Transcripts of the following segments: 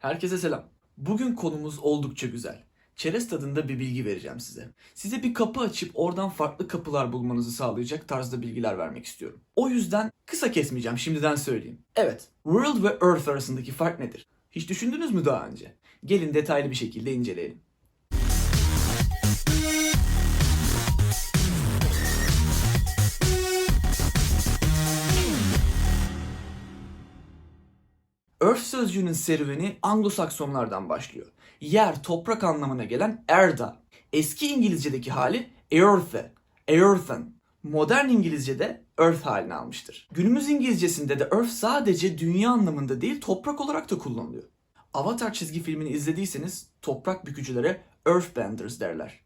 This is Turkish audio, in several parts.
Herkese selam. Bugün konumuz oldukça güzel. Çerez tadında bir bilgi vereceğim size. Size bir kapı açıp oradan farklı kapılar bulmanızı sağlayacak tarzda bilgiler vermek istiyorum. O yüzden kısa kesmeyeceğim şimdiden söyleyeyim. Evet, World ve Earth arasındaki fark nedir? Hiç düşündünüz mü daha önce? Gelin detaylı bir şekilde inceleyelim. Sözcüğünün serüveni Anglo-Saksonlardan başlıyor. Yer, toprak anlamına gelen erda. Eski İngilizce'deki hali earthe, earthen. Modern İngilizce'de earth halini almıştır. Günümüz İngilizcesinde de earth sadece dünya anlamında değil toprak olarak da kullanılıyor. Avatar çizgi filmini izlediyseniz toprak bükücülere earthbenders derler.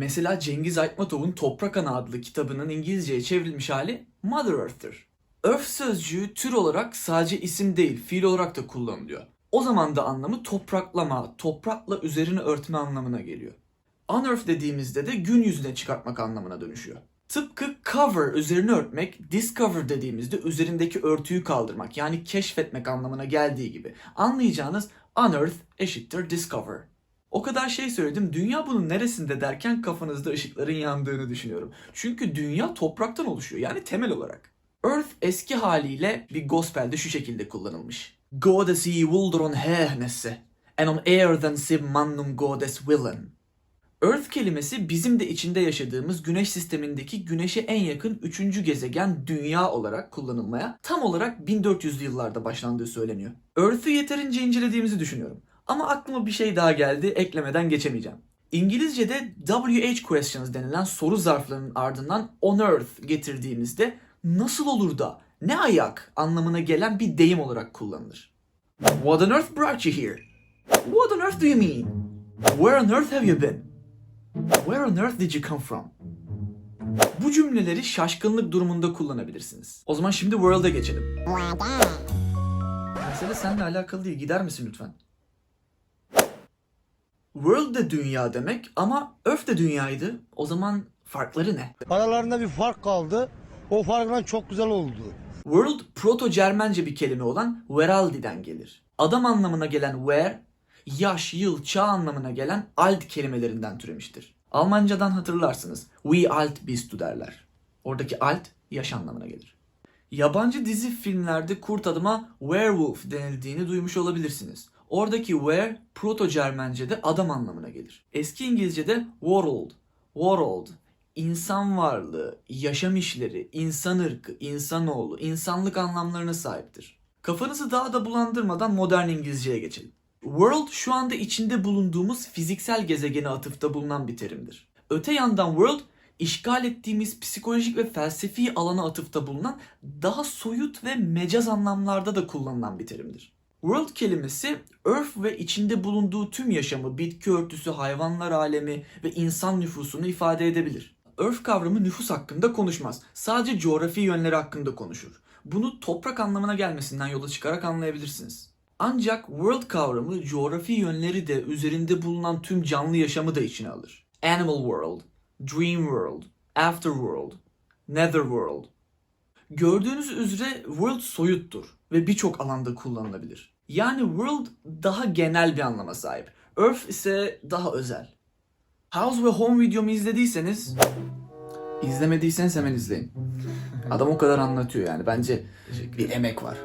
Mesela Cengiz Aytmatov'un Toprak Ana adlı kitabının İngilizceye çevrilmiş hali Mother Earth'tır. Earth sözcüğü tür olarak sadece isim değil, fiil olarak da kullanılıyor. O zaman da anlamı topraklama, toprakla üzerine örtme anlamına geliyor. Unearth dediğimizde de gün yüzüne çıkartmak anlamına dönüşüyor. Tıpkı cover üzerine örtmek, discover dediğimizde üzerindeki örtüyü kaldırmak yani keşfetmek anlamına geldiği gibi. Anlayacağınız unearth eşittir discover. O kadar şey söyledim. Dünya bunun neresinde derken kafanızda ışıkların yandığını düşünüyorum. Çünkü dünya topraktan oluşuyor. Yani temel olarak. Earth eski haliyle bir gospelde şu şekilde kullanılmış. Godes i wuldron hehnesse, en on airden siv mannum godes willen. Earth kelimesi bizim de içinde yaşadığımız güneş sistemindeki güneşe en yakın üçüncü gezegen dünya olarak kullanılmaya tam olarak 1400'lü yıllarda başlandığı söyleniyor. Earth'ü yeterince incelediğimizi düşünüyorum. Ama aklıma bir şey daha geldi, eklemeden geçemeyeceğim. İngilizce'de WH questions denilen soru zarflarının ardından on earth getirdiğimizde nasıl olur da, ne ayak anlamına gelen bir deyim olarak kullanılır. What on earth brought you here? What on earth do you mean? Where on earth have you been? Where on earth did you come from? Bu cümleleri şaşkınlık durumunda kullanabilirsiniz. O zaman şimdi world'a geçelim. Mesele seninle alakalı değil. Gider misin lütfen? World de dünya demek ama Earth de dünyaydı. O zaman farkları ne? Aralarında bir fark kaldı. O farkla çok güzel oldu. World Proto-Cermence bir kelime olan Veraldi'den gelir. Adam anlamına gelen where, yaş, yıl, çağ anlamına gelen alt kelimelerinden türemiştir. Almancadan hatırlarsınız. We alt bist du derler. Oradaki alt yaş anlamına gelir. Yabancı dizi filmlerde kurt adıma werewolf denildiğini duymuş olabilirsiniz. Oradaki were Proto-Cermence'de adam anlamına gelir. Eski İngilizce'de world, world, insan varlığı, yaşam işleri, insan ırkı, insanoğlu, insanlık anlamlarına sahiptir. Kafanızı daha da bulandırmadan modern İngilizceye geçelim. World şu anda içinde bulunduğumuz fiziksel gezegene atıfta bulunan bir terimdir. Öte yandan world işgal ettiğimiz psikolojik ve felsefi alana atıfta bulunan daha soyut ve mecaz anlamlarda da kullanılan bir terimdir. World kelimesi Earth ve içinde bulunduğu tüm yaşamı, bitki örtüsü, hayvanlar alemi ve insan nüfusunu ifade edebilir. Earth kavramı nüfus hakkında konuşmaz. Sadece coğrafi yönleri hakkında konuşur. Bunu toprak anlamına gelmesinden yola çıkarak anlayabilirsiniz. Ancak world kavramı coğrafi yönleri de üzerinde bulunan tüm canlı yaşamı da içine alır. Animal world, dream world, after world, nether world. Gördüğünüz üzere world soyuttur ve birçok alanda kullanılabilir. Yani world daha genel bir anlama sahip. Earth ise daha özel. House ve Home videomu izlediyseniz izlemediyseniz hemen izleyin. Adam o kadar anlatıyor yani. Bence bir emek var.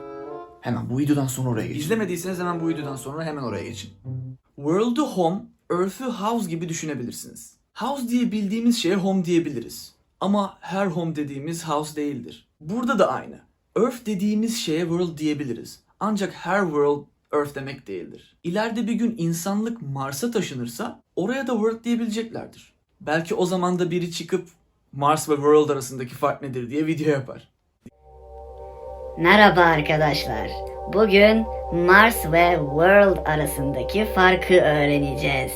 Hemen bu videodan sonra oraya geçin. İzlemediyseniz hemen bu videodan sonra hemen oraya geçin. World'u home, Earth'ü house gibi düşünebilirsiniz. House diye bildiğimiz şeye home diyebiliriz. Ama her home dediğimiz house değildir. Burada da aynı. Earth dediğimiz şeye world diyebiliriz. Ancak her world Earth demek değildir. İleride bir gün insanlık Mars'a taşınırsa oraya da world diyebileceklerdir. Belki o zaman da biri çıkıp Mars ve world arasındaki fark nedir diye video yapar. Merhaba arkadaşlar. Bugün Mars ve World arasındaki farkı öğreneceğiz.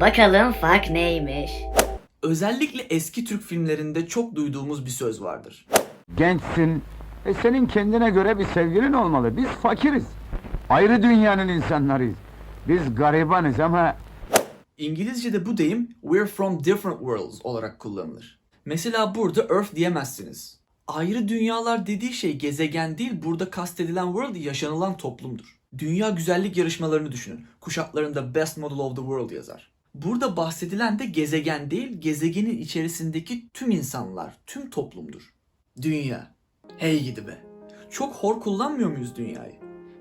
Bakalım fark neymiş? Özellikle eski Türk filmlerinde çok duyduğumuz bir söz vardır. Gençsin. E senin kendine göre bir sevgilin olmalı. Biz fakiriz. Ayrı dünyanın insanlarıyız. Biz garibanız ama İngilizce'de bu deyim we're from different worlds olarak kullanılır. Mesela burada Earth diyemezsiniz. Ayrı dünyalar dediği şey gezegen değil, burada kastedilen world yaşanılan toplumdur. Dünya güzellik yarışmalarını düşünün. Kuşaklarında Best Model of the World yazar. Burada bahsedilen de gezegen değil, gezegenin içerisindeki tüm insanlar, tüm toplumdur. Dünya. Hey gidi be. Çok hor kullanmıyor muyuz dünyayı?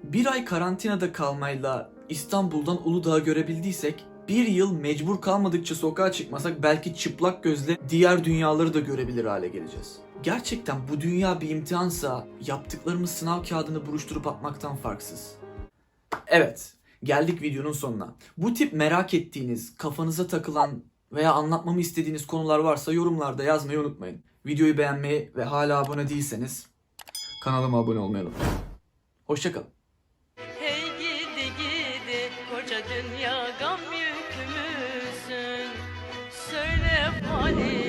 Bir ay karantinada kalmayla İstanbul'dan Uludağ'ı görebildiysek, bir yıl mecbur kalmadıkça sokağa çıkmasak belki çıplak gözle diğer dünyaları da görebilir hale geleceğiz. Gerçekten bu dünya bir imtihansa yaptıklarımız sınav kağıdını buruşturup atmaktan farksız. Evet, geldik videonun sonuna. Bu tip merak ettiğiniz, kafanıza takılan veya anlatmamı istediğiniz konular varsa yorumlarda yazmayı unutmayın. Videoyu beğenmeyi ve hala abone değilseniz kanalıma abone olmayı unutmayın. Hoşçakalın. Hey gidi gidi koca dünya gam yükümüzün Söyle fani